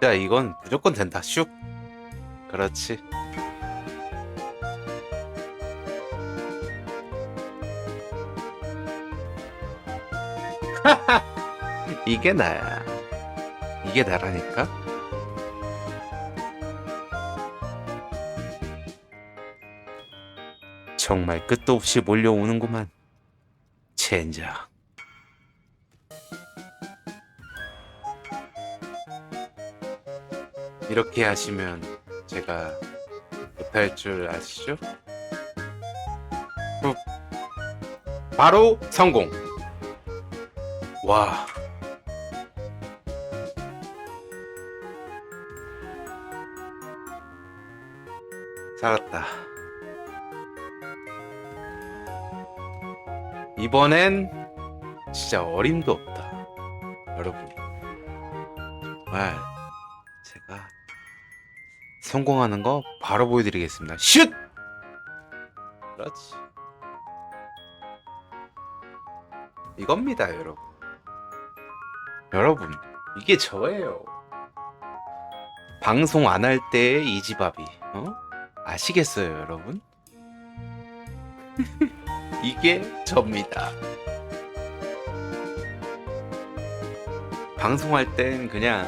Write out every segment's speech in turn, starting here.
자 이건 무조건 된다. 슉. 그렇지. 이게 나야. 이게 나라니까? 정말 끝도 없이 몰려오는구만 젠장. 이렇게 하시면 제가 못할 줄 아시죠? 후. 바로 성공. 와. 살았다. 이번엔 진짜 어림도 없다. 여러분. 정말 제가 성공하는 거 바로 보여드리겠습니다. 슛! 그렇지. 이겁니다, 여러분. 여러분, 이게 저예요. 방송 안 할 때의 이지밥이, 어? 아시겠어요, 여러분? 이게 접니다. 방송할 땐 그냥,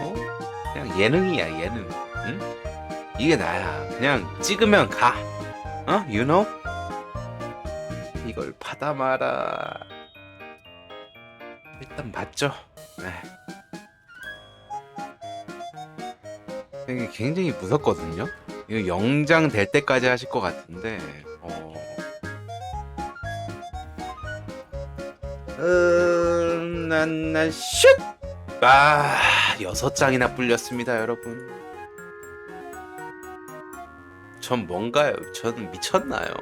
어? 그냥 예능이야, 예능. 응? 이게 나야. 그냥 찍으면 가. 어? You know? 이걸 받아 마라. 일단 맞죠. 네. 이게 굉장히 무섭거든요. 이거 영장 될 때까지 하실 것 같은데. 어. 음, 난난 슛! 아, 여섯 장이나 불렸습니다, 여러분. 전 뭔가요? 저는 미쳤나요?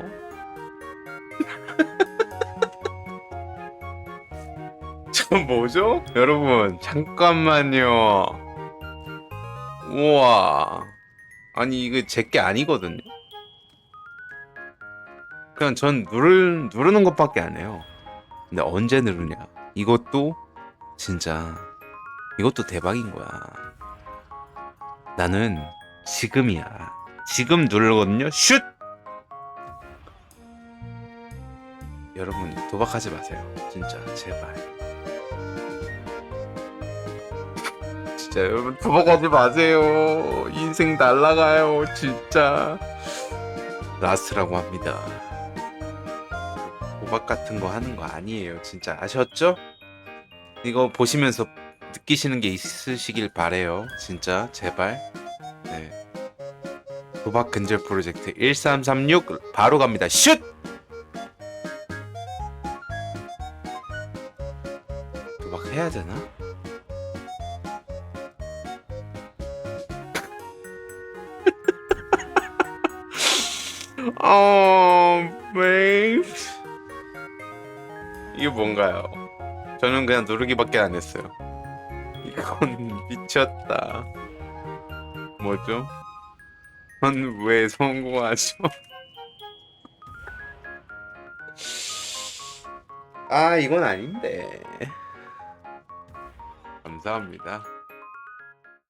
전 뭐죠? 여러분, 잠깐만요. 우와. 아니, 이거 제게 아니거든요. 그냥 전 누를, 누르는 것밖에 안 해요. 근데 언제 누르냐? 이것도 진짜, 이것도 대박인 거야. 나는 지금이야. 지금 누르거든요. 슛! 여러분 도박하지 마세요. 진짜 제발. 진짜 여러분 도박하지 마세요. 인생 날라가요. 진짜. 라스트라고 합니다. 도박 같은 거 하는 거 아니에요. 진짜 아셨죠? 이거 보시면서 느끼시는 게 있으시길 바래요. 진짜 제발. 네. 도박 근절 프로젝트 1336 바로 갑니다. 슛! 도박 해야 되나? 어, 메이 이게 뭔가요? 저는 그냥 누르기밖에 안 했어요. 이건 미쳤다. 뭐죠? 전 왜 성공하죠? 아, 이건 아닌데. 감사합니다.